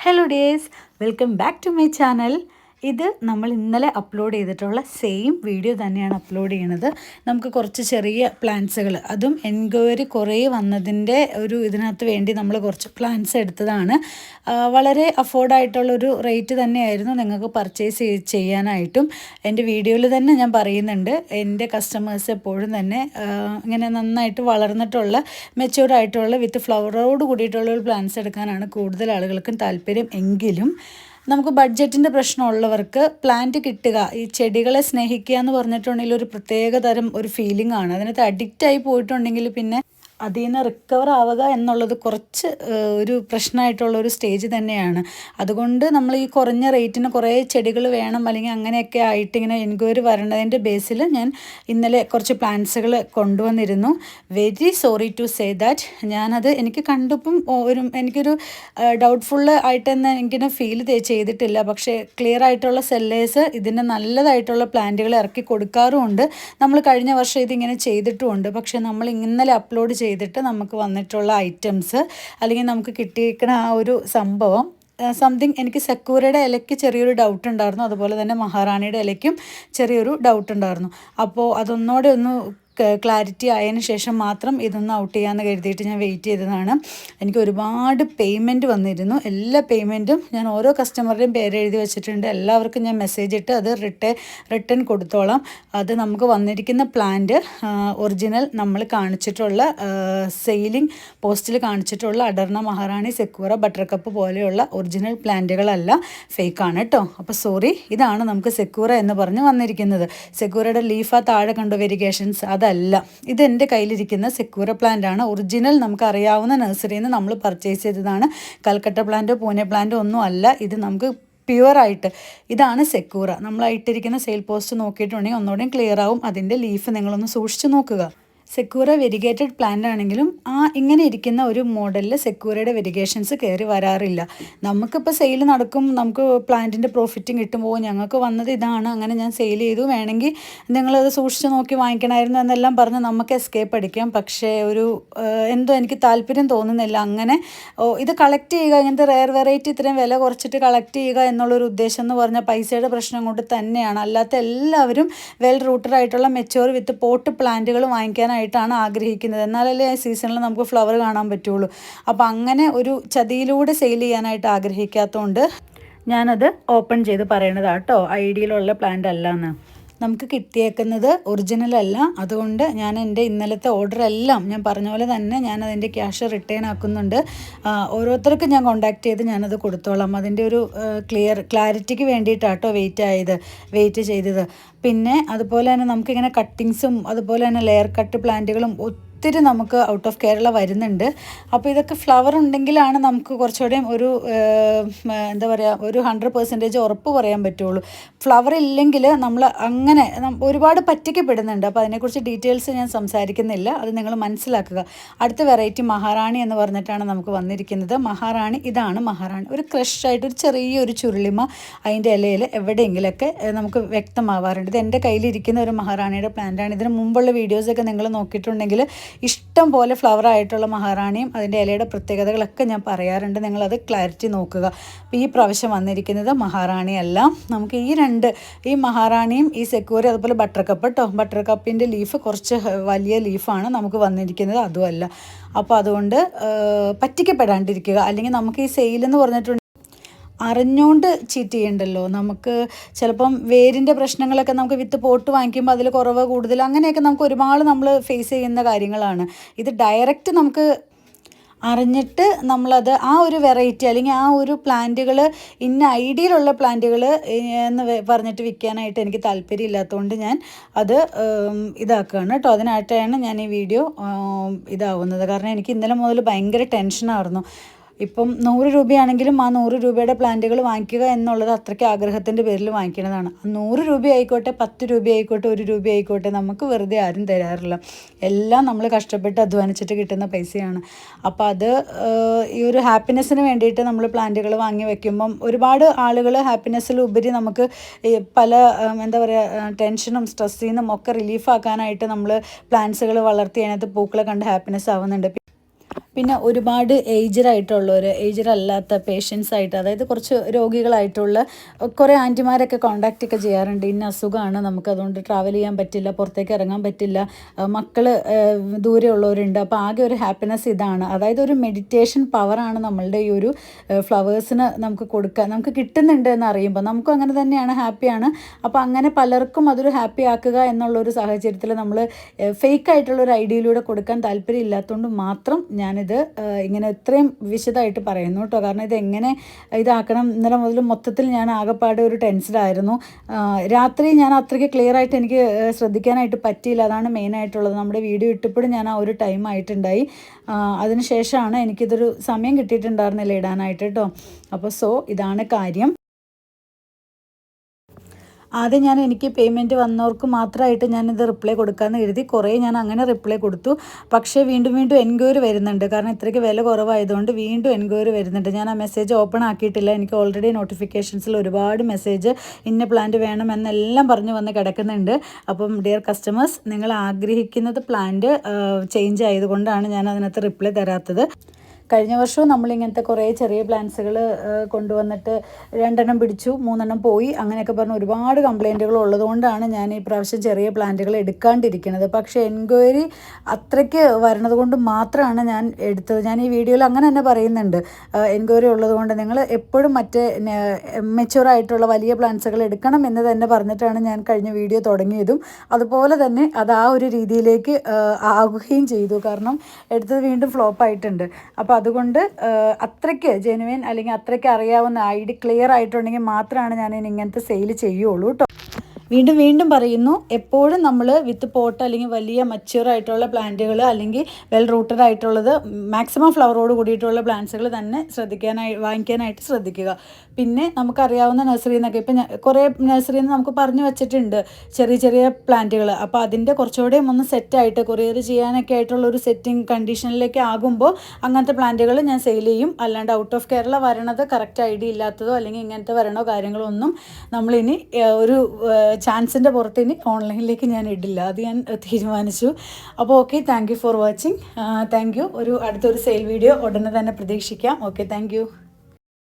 hello dears welcome back to my channel ഇത് നമ്മൾ ഇന്നലെ അപ്ലോഡ് ചെയ്തിട്ടുള്ള സെയിം വീഡിയോ തന്നെയാണ് അപ്ലോഡ് ചെയ്യണത് നമുക്ക് കുറച്ച് ചെറിയ പ്ലാന്റ്സുകൾ അതും എൻക്വയറി കുറേ വന്നതിന്റെ ഒരു ഇതിനകത്ത് വേണ്ടി നമ്മൾ കുറച്ച് പ്ലാന്റ്സ് എടുത്തതാണ്. വളരെ അഫോർഡായിട്ടുള്ളൊരു റേറ്റ് തന്നെയായിരുന്നു നിങ്ങൾക്ക് പർച്ചേസ് ചെയ്യാനായിട്ടും. എന്റെ വീഡിയോയിൽ തന്നെ ഞാൻ പറയുന്നുണ്ട്. എന്റെ കസ്റ്റമേഴ്സ് എപ്പോഴും തന്നെ ഇങ്ങനെ നന്നായിട്ട് വളർന്നിട്ടുള്ള മെച്ചൂർഡായിട്ടുള്ള വിത്ത് ഫ്ലവറോട് കൂടിയിട്ടുള്ള ഒരു പ്ലാന്റ്സ് എടുക്കാനാണ് കൂടുതൽ ആളുകൾക്കും താല്പര്യം എങ്കിലും. നമുക്ക് ബഡ്ജറ്റിന്റെ പ്രശ്നമുള്ളവർക്ക് പ്ലാന്റ് കിട്ടുക ഈ ചെടികളെ സ്നേഹിക്കുക എന്ന് പറഞ്ഞിട്ടുണ്ടെങ്കിൽ ഒരു പ്രത്യേക തരം ഒരു ഫീലിംഗ് ആണ്. അതിനകത്ത് അഡിക്റ്റായി പോയിട്ടുണ്ടെങ്കിൽ പിന്നെ അതിൽ നിന്ന് റിക്കവർ ആവുക എന്നുള്ളത് കുറച്ച് ഒരു പ്രശ്നമായിട്ടുള്ള ഒരു സ്റ്റേജ് തന്നെയാണ്. അതുകൊണ്ട് നമ്മൾ ഈ കുറഞ്ഞ റേറ്റിന് കുറേ ചെടികൾ വേണം അല്ലെങ്കിൽ അങ്ങനെയൊക്കെ ആയിട്ട് ഇങ്ങനെ എൻക്വയറി വരേണ്ടതിന്റെ ബേസിൽ ഞാൻ ഇന്നലെ കുറച്ച് പ്ലാന്റ്സുകൾ കൊണ്ടുവന്നിരുന്നു. Very sorry to say that ഞാനത് എനിക്ക് കണ്ടപ്പം ഒരു എനിക്കൊരു ഡൗട്ട്ഫുൾ ആയിട്ടെന്ന് എനിക്കിനെ ഫീൽ ചെയ്തിട്ടില്ല. പക്ഷേ ക്ലിയർ ആയിട്ടുള്ള സെല്ലേഴ്സ് ഇതിന് നല്ലതായിട്ടുള്ള പ്ലാന്റുകൾ ഇറക്കി കൊടുക്കാറുമുണ്ട്. നമ്മൾ കഴിഞ്ഞ വർഷം ഇതിങ്ങനെ ചെയ്തിട്ടുമുണ്ട്. പക്ഷേ നമ്മൾ ഇന്നലെ അപ്ലോഡ് ചെയ്തിട്ട് നമുക്ക് വന്നിട്ടുള്ള ഐറ്റംസ് അല്ലെങ്കിൽ നമുക്ക് കിട്ടിയിരിക്കുന്ന ആ ഒരു സംഭവം സംതിങ് എനിക്ക് സെക്യൂറയുടെ ഇലയ്ക്ക് ചെറിയൊരു ഡൗട്ട് ഉണ്ടായിരുന്നു. അതുപോലെ തന്നെ മഹാറാണിയുടെ ഇലയ്ക്കും ചെറിയൊരു ഡൗട്ട് ഉണ്ടായിരുന്നു. അപ്പോൾ അതൊന്നോടെ ഒന്ന് ക്ലാരിറ്റി ആയതിന് ശേഷം മാത്രം ഇതൊന്ന് ഔട്ട് ചെയ്യാമെന്ന് കരുതിയിട്ട് ഞാൻ വെയിറ്റ് ചെയ്തതാണ്. എനിക്ക് ഒരുപാട് പേയ്മെന്റ് വന്നിരുന്നു. എല്ലാ പേയ്മെന്റും ഞാൻ ഓരോ കസ്റ്റമറുടെയും പേര് എഴുതി വെച്ചിട്ടുണ്ട്. എല്ലാവർക്കും ഞാൻ മെസ്സേജ് ഇട്ട് അത് റിട്ടേ റിട്ടേൺ കൊടുത്തോളാം. അത് നമുക്ക് വന്നിരിക്കുന്ന പ്ലാന്റ് ഒറിജിനൽ നമ്മൾ കാണിച്ചിട്ടുള്ള സെയിലിംഗ് പോസ്റ്റിൽ കാണിച്ചിട്ടുള്ള അഡർണ മഹാറാണി സെക്യൂറ ബട്ടർകപ്പ് പോലെയുള്ള ഒറിജിനൽ പ്ലാന്റുകളല്ല ഫേക്കാണ് കേട്ടോ അപ്പോൾ സോറി ഇതാണ് നമുക്ക് സെക്യൂറ എന്ന് പറഞ്ഞ് വന്നിരിക്കുന്നത്. സെക്യൂറയുടെ ലീഫ താഴെ കണ്ടു വെരിഗേഷൻസ് അതല്ല ഇത് എന്റെ കയ്യിലിരിക്കുന്ന സെക്യൂറ പ്ലാന്റ് ആണ്. ഒറിജിനൽ നമുക്ക് അറിയാവുന്ന നഴ്സറിയിൽ നിന്ന് നമ്മൾ പർച്ചേസ് ചെയ്തതാണ്. കൽക്കട്ട പ്ലാന്റോ പൂനെ പ്ലാന്റോ ഒന്നും അല്ല. ഇത് നമുക്ക് പ്യുവറായിട്ട് ഇതാണ് സെക്യൂറ നമ്മൾ സെയിൽ പോസ്റ്റ് നോക്കിയിട്ടുണ്ടെങ്കിൽ ഒന്നുകൂടെയും ക്ലിയർ ആവും. അതിന്റെ ലീഫ് നിങ്ങളൊന്ന് സൂക്ഷിച്ച് നോക്കുക. സെക്യൂറ വെരിഗേറ്റഡ് പ്ലാന്റ് ആണെങ്കിലും ആ ഇങ്ങനെ ഇരിക്കുന്ന ഒരു മോഡലിൽ സെക്യൂറയുടെ വെരിഗേഷൻസ് കയറി വരാറില്ല. നമുക്കിപ്പോൾ സെയിൽ നടക്കും നമുക്ക് പ്ലാന്റിന്റെ പ്രോഫിറ്റും കിട്ടുമ്പോൾ ഞങ്ങൾക്ക് വന്നത് ഇതാണ് അങ്ങനെ ഞാൻ സെയിൽ ചെയ്തു വേണമെങ്കിൽ നിങ്ങളത് സൂക്ഷിച്ച് നോക്കി വാങ്ങിക്കണമായിരുന്നു എന്നെല്ലാം പറഞ്ഞ് നമുക്ക് എസ്കേപ്പ് അടിക്കാം. പക്ഷേ ഒരു എന്തോ എനിക്ക് താല്പര്യം തോന്നുന്നില്ല. അങ്ങനെ ഇത് കളക്ട് ചെയ്യുക ഇങ്ങനത്തെ റെയർ വെറൈറ്റി ഇത്രയും വില കുറച്ചിട്ട് കളക്ട് ചെയ്യുക എന്നുള്ളൊരു ഉദ്ദേശം എന്ന് പറഞ്ഞാൽ പൈസയുടെ പ്രശ്നം കൊണ്ട് തന്നെയാണ്. അല്ലാത്ത എല്ലാവരും വെൽ റൂട്ടഡ് ആയിട്ടുള്ള മെച്ചോർ വിത്ത് പോട്ട് പ്ലാന്റുകൾ വാങ്ങിക്കാനായിട്ടാണ് ആഗ്രഹിക്കുന്നത്. എന്നാലല്ലേ ആ സീസണിൽ നമുക്ക് ഫ്ലവർ കാണാൻ പറ്റുള്ളൂ. അപ്പോൾ അങ്ങനെ ഒരു ചതിയിലൂടെ സെയിൽ ചെയ്യാനായിട്ട് ആഗ്രഹിക്കാത്തതുകൊണ്ട് ഞാനത് ഓപ്പൺ ചെയ്ത് പറയണതാട്ടോ ഐഡിയയിലുള്ള പ്ലാന്റ് അല്ല എന്ന് നമുക്ക് കിട്ടിയേക്കുന്നത് ഒറിജിനൽ അല്ല. അതുകൊണ്ട് ഞാൻ എന്റെ ഇന്നലത്തെ ഓർഡർ എല്ലാം ഞാൻ പറഞ്ഞ പോലെ തന്നെ ഞാൻ അതിന്റെ ക്യാഷ് റിട്ടേൺ ആക്കുന്നുണ്ട്. ഓരോരുത്തർക്കും ഞാൻ കോണ്ടാക്ട് ചെയ്ത് ഞാനത് കൊടുത്തോളാം. അതിന്റെ ഒരു ക്ലിയർ ക്ലാരിറ്റിക്ക് വേണ്ടിയിട്ടാട്ടോ വെയിറ്റ് ആയത് വെയിറ്റ് ചെയ്തത്. പിന്നെ അതുപോലെ തന്നെ നമുക്കിങ്ങനെ കട്ടിങ്സും അതുപോലെ തന്നെ ലെയർ കട്ട് പ്ലാന്റുകളും നമുക്ക് ഔട്ട് ഓഫ് കേരള വരുന്നുണ്ട്. അപ്പോൾ ഇതൊക്കെ ഫ്ലവർ ഉണ്ടെങ്കിലാണ് നമുക്ക് കുറച്ചുകൂടെയും ഒരു എന്താ പറയുക ഒരു ഹൺഡ്രഡ് പെർസെന്റേജ് ഉറപ്പ് പറയാൻ പറ്റുള്ളൂ. ഫ്ലവർ ഇല്ലെങ്കിൽ നമ്മൾ അങ്ങനെ ഒരുപാട് പറ്റിക്കപ്പെടുന്നുണ്ട്. അപ്പോൾ അതിനെക്കുറിച്ച് ഡീറ്റെയിൽസ് ഞാൻ സംസാരിക്കുന്നില്ല. അത് നിങ്ങൾ മനസ്സിലാക്കുക. അടുത്ത വെറൈറ്റി മഹാറാണി എന്ന് പറഞ്ഞിട്ടാണ് നമുക്ക് വന്നിരിക്കുന്നത്. മഹാറാണി ഇതാണ് മഹാറാണി. ഒരു ക്രഷായിട്ട് ഒരു ചെറിയൊരു ചുരുളിമ അതിന്റെ ഇലയിൽ എവിടെയെങ്കിലൊക്കെ നമുക്ക് വ്യക്തമാവാറുണ്ട്. ഇത് എന്റെ കയ്യിലിരിക്കുന്ന ഒരു മഹാറാണിയുടെ പ്ലാന്റാണ് ഇതിന് മുമ്പുള്ള വീഡിയോസൊക്കെ നിങ്ങൾ നോക്കിയിട്ടുണ്ടെങ്കിൽ ഇഷ്ടം പോലെ ഫ്ലവർ ആയിട്ടുള്ള മഹാറാണിയും അതിന്റെ ഇലയുടെ പ്രത്യേകതകളൊക്കെ ഞാൻ പറയാറുണ്ട്. നിങ്ങളത് ക്ലാരിറ്റി നോക്കുക. അപ്പോൾ ഈ പ്രാവശ്യം വന്നിരിക്കുന്നത് മഹാറാണി അല്ല നമുക്ക് ഈ രണ്ട് ഈ മഹാറാണിയും ഈ സെക്യൂരി അതുപോലെ ബട്ടർ കപ്പ് കേട്ടോ ബട്ടർ കപ്പിന്റെ ലീഫ് കുറച്ച് വലിയ ലീഫാണ് നമുക്ക് വന്നിരിക്കുന്നത്. അതുമല്ല. അപ്പോൾ അതുകൊണ്ട് പറ്റിക്കപ്പെടാണ്ടിരിക്കുക. അല്ലെങ്കിൽ നമുക്ക് ഈ സെയിൽ എന്ന് പറഞ്ഞിട്ടുണ്ടെങ്കിൽ അറിഞ്ഞുകൊണ്ട് ചീറ്റ് ചെയ്യണ്ടല്ലോ. നമുക്ക് ചിലപ്പം വേരിന്റെ പ്രശ്നങ്ങളൊക്കെ നമുക്ക് വിത്ത് പോട്ട് വാങ്ങിക്കുമ്പോൾ അതിൽ കുറവ് കൂടുതൽ അങ്ങനെയൊക്കെ നമുക്ക് ഒരുപാട് നമ്മൾ ഫേസ് ചെയ്യുന്ന കാര്യങ്ങളാണ്. ഇത് ഡയറക്റ്റ് നമുക്ക് അറിഞ്ഞിട്ട് നമ്മളത് ആ ഒരു വെറൈറ്റി അല്ലെങ്കിൽ ആ ഒരു പ്ലാന്റുകൾ ഇന്ന ഐഡിയയിലുള്ള പ്ലാന്റുകൾ എന്ന് പറഞ്ഞിട്ട് വിൽക്കാനായിട്ട് എനിക്ക് താല്പര്യം ഇല്ലാത്തതുകൊണ്ട് ഞാൻ അത് ഇതാക്കുകയാണ് കേട്ടോ അതിനായിട്ടാണ് ഞാൻ ഈ വീഡിയോ ഇതാവുന്നത്. കാരണം എനിക്ക് ഇന്നലെ മുതൽ ഭയങ്കര ടെൻഷനായിരുന്നു ഇപ്പം നൂറ് രൂപയാണെങ്കിലും ആ നൂറ് രൂപയുടെ പ്ലാന്റുകൾ വാങ്ങിക്കുക എന്നുള്ളത് അത്രയ്ക്ക് ആഗ്രഹത്തിന്റെ പേരിൽ വാങ്ങിക്കുന്നതാണ്. നൂറ് രൂപ ആയിക്കോട്ടെ പത്ത് രൂപ ആയിക്കോട്ടെ ഒരു രൂപ ആയിക്കോട്ടെ നമുക്ക് വെറുതെ ആരും തരാറില്ല. എല്ലാം നമ്മൾ കഷ്ടപ്പെട്ട് അധ്വാനിച്ചിട്ട് കിട്ടുന്ന പൈസയാണ്. അപ്പോൾ അത് ഈ ഒരു ഹാപ്പിനെസ്സിന് വേണ്ടിയിട്ട് നമ്മൾ പ്ലാന്റുകൾ വാങ്ങി വെക്കുമ്പം ഒരുപാട് ആളുകൾ ഹാപ്പിനെസ്സിലുപരി നമുക്ക് പല എന്താ പറയുക ടെൻഷനും സ്ട്രെസ്സിൽ നിന്നും ഒക്കെ റിലീഫാക്കാനായിട്ട് നമ്മൾ പ്ലാന്റ്സുകൾ വളർത്തി അതിനകത്ത് പൂക്കളെ കണ്ട് ഹാപ്പിനെസ് ആവുന്നുണ്ട്. പിന്നെ ഒരുപാട് ഏജ്ഡായിട്ടുള്ളവർ ഏജ്ഡ് അല്ലാത്ത പേഷ്യൻസ് ആയിട്ട് അതായത് കുറച്ച് രോഗികളായിട്ടുള്ള കുറേ ആന്റിമാരൊക്കെ കോണ്ടാക്റ്റ് ഒക്കെ ചെയ്യാറുണ്ട്. ഇന്ന അസുഖമാണ് നമുക്ക് അതുകൊണ്ട് ട്രാവൽ ചെയ്യാൻ പറ്റില്ല പുറത്തേക്ക് ഇറങ്ങാൻ പറ്റില്ല. മക്കൾ ദൂരെയുള്ളവരുണ്ട് അപ്പോൾ ആകെ ഒരു ഹാപ്പിനെസ് ഇതാണ്. അതായത് ഒരു മെഡിറ്റേഷൻ പവറാണ് നമ്മളുടെ ഈ ഒരു ഫ്ലവേഴ്സിന് നമുക്ക് കൊടുക്കുക നമുക്ക് കിട്ടുന്നുണ്ട് എന്ന് അറിയുമ്പോൾ നമുക്കും അങ്ങനെ തന്നെയാണ് ഹാപ്പിയാണ് അപ്പോൾ അങ്ങനെ പലർക്കും അതൊരു ഹാപ്പി ആക്കുക എന്നുള്ളൊരു സാഹചര്യത്തിൽ നമ്മൾ ഫേക്ക് ആയിട്ടുള്ള ഒരു ഐഡിയയിലൂടെ കൊടുക്കാൻ താല്പര്യം ഇല്ലാത്തതുകൊണ്ട് മാത്രം ഞാനിത് ഇങ്ങനെ ഇത്രയും വിശദമായിട്ട് പറയുന്നു കേട്ടോ. കാരണം ഇത് എങ്ങനെ ഇതാക്കണം. ഇന്നലെ മുതൽ മൊത്തത്തിൽ ഞാൻ ആകെപ്പാടെ ഒരു ടെൻഷനായിരുന്നു രാത്രി ഞാൻ അത്രയ്ക്ക് ക്ലിയർ ആയിട്ട് എനിക്ക് ശ്രദ്ധിക്കാനായിട്ട് പറ്റിയില്ല. അതാണ് മെയിൻ മെയിനായിട്ടുള്ളത് നമ്മുടെ വീഡിയോ ഇട്ടപ്പോഴും ഞാൻ ആ ഒരു ടൈം ആയിട്ടുണ്ടായി. അതിനുശേഷമാണ് എനിക്കിതൊരു സമയം കിട്ടിയിട്ടുണ്ടായിരുന്നില്ല ഇടാനായിട്ട് കേട്ടോ. അപ്പോൾ സോ ഇതാണ് കാര്യം. ആദ്യം ഞാൻ എനിക്ക് പേയ്മെന്റ് വന്നവർക്ക് മാത്രമായിട്ട് ഞാനിത് റിപ്ലൈ കൊടുക്കാമെന്ന് എഴുതി കുറേ ഞാൻ അങ്ങനെ റിപ്ലൈ കൊടുത്തു. പക്ഷേ വീണ്ടും വീണ്ടും എൻക്വയറി വരുന്നുണ്ട്. കാരണം ഇത്രയ്ക്ക് വില കുറവായതുകൊണ്ട് വീണ്ടും എൻക്വയറി വരുന്നുണ്ട്. ഞാൻ ആ മെസ്സേജ് ഓപ്പൺ ആക്കിയിട്ടില്ല. എനിക്ക് ഓൾറെഡി നോട്ടിഫിക്കേഷൻസിൽ ഒരുപാട് മെസ്സേജ് ഇന്ന പ്ലാന്റ് വേണമെന്നെല്ലാം പറഞ്ഞു വന്ന് കിടക്കുന്നുണ്ട്. അപ്പം ഡിയർ കസ്റ്റമേഴ്സ് നിങ്ങൾ ആഗ്രഹിക്കുന്നത് പ്ലാന്റ് ചേഞ്ച് ആയതുകൊണ്ടാണ് ഞാൻ അതിനകത്ത് റിപ്ലൈ തരാത്തത്. കഴിഞ്ഞ വർഷവും നമ്മളിങ്ങനത്തെ കുറേ ചെറിയ പ്ലാന്റ്സുകൾ കൊണ്ടുവന്നിട്ട് രണ്ടെണ്ണം പിടിച്ചു മൂന്നെണ്ണം പോയി. അങ്ങനെയൊക്കെ പറഞ്ഞ് ഒരുപാട് കംപ്ലൈന്റുകൾ ഉള്ളതുകൊണ്ടാണ് ഞാൻ ഈ പ്രാവശ്യം ചെറിയ പ്ലാന്റുകൾ എടുക്കാണ്ടിരിക്കുന്നത്. പക്ഷേ എൻക്വയറി അത്രയ്ക്ക് വരണത് കൊണ്ട് മാത്രമാണ് ഞാൻ എടുത്തത്. ഞാൻ ഈ വീഡിയോയിൽ അങ്ങനെ തന്നെ പറയുന്നുണ്ട്. എൻക്വയറി ഉള്ളതുകൊണ്ട് നിങ്ങൾ എപ്പോഴും മറ്റേ മെച്ചുവറായിട്ടുള്ള വലിയ പ്ലാന്റ്സുകൾ എടുക്കണം എന്ന് തന്നെ പറഞ്ഞിട്ടാണ് ഞാൻ കഴിഞ്ഞ വീഡിയോ തുടങ്ങിയതും. അതുപോലെ തന്നെ അത് ആ ഒരു രീതിയിലേക്ക് ആകുകയും ചെയ്തു. കാരണം എടുത്തത് വീണ്ടും ഫ്ലോപ്പ് ആയിട്ടുണ്ട് അപ്പോൾ അതുകൊണ്ട് അത്രയ്ക്ക് ജെനുവിൻ അല്ലെങ്കിൽ അത്രയ്ക്ക് അറിയാവുന്ന ഐ ഡി ക്ലിയർ ആയിട്ടുണ്ടെങ്കിൽ മാത്രമാണ് ഞാൻ ഇങ്ങനത്തെ സെയിൽ ചെയ്യുള്ളൂ കേട്ടോ വീണ്ടും വീണ്ടും പറയുന്നു എപ്പോഴും നമ്മൾ വിത്ത് പോട്ട് അല്ലെങ്കിൽ വലിയ മച്യൂർ ആയിട്ടുള്ള പ്ലാന്റുകൾ അല്ലെങ്കിൽ വെൽ റൂട്ടഡ് ആയിട്ടുള്ളത് മാക്സിമം ഫ്ലവറോട് കൂടിയിട്ടുള്ള പ്ലാന്റ്സുകൾ തന്നെ ശ്രദ്ധിക്കാനായി വാങ്ങിക്കാനായിട്ട് ശ്രദ്ധിക്കുക. പിന്നെ നമുക്കറിയാവുന്ന നഴ്സറി നിന്നൊക്കെ ഇപ്പം കുറേ നഴ്സറി നിന്ന് നമുക്ക് പറഞ്ഞു വെച്ചിട്ടുണ്ട് ചെറിയ ചെറിയ പ്ലാന്റുകൾ. അപ്പോൾ അതിന്റെ കുറച്ചുകൂടെയും ഒന്ന് സെറ്റായിട്ട് കൊറിയർ ചെയ്യാനൊക്കെ ആയിട്ടുള്ള ഒരു സെറ്റിംഗ് കണ്ടീഷനിലേക്ക് ആകുമ്പോൾ അങ്ങനത്തെ പ്ലാന്റുകൾ ഞാൻ സെയിൽ ചെയ്യും. അല്ലാണ്ട് ഔട്ട് ഓഫ് കേരള വരണത് കറക്റ്റ് ഐഡിയ ഇല്ലാത്തതോ അല്ലെങ്കിൽ ഇങ്ങനത്തെ വരണോ കാര്യങ്ങളോ ഒന്നും നമ്മളിനി ഒരു ചാൻസിന്റെ പുറത്ത് ഇനി ഓൺലൈനിലേക്ക് ഞാൻ ഇടില്ല. അത് ഞാൻ തീരുമാനിച്ചു. അപ്പോൾ okay thank for watching thank ഒരു അടുത്തൊരു സെയിൽ വീഡിയോ ഉടനെ തന്നെ പ്രതീക്ഷിക്കാം. Okay thank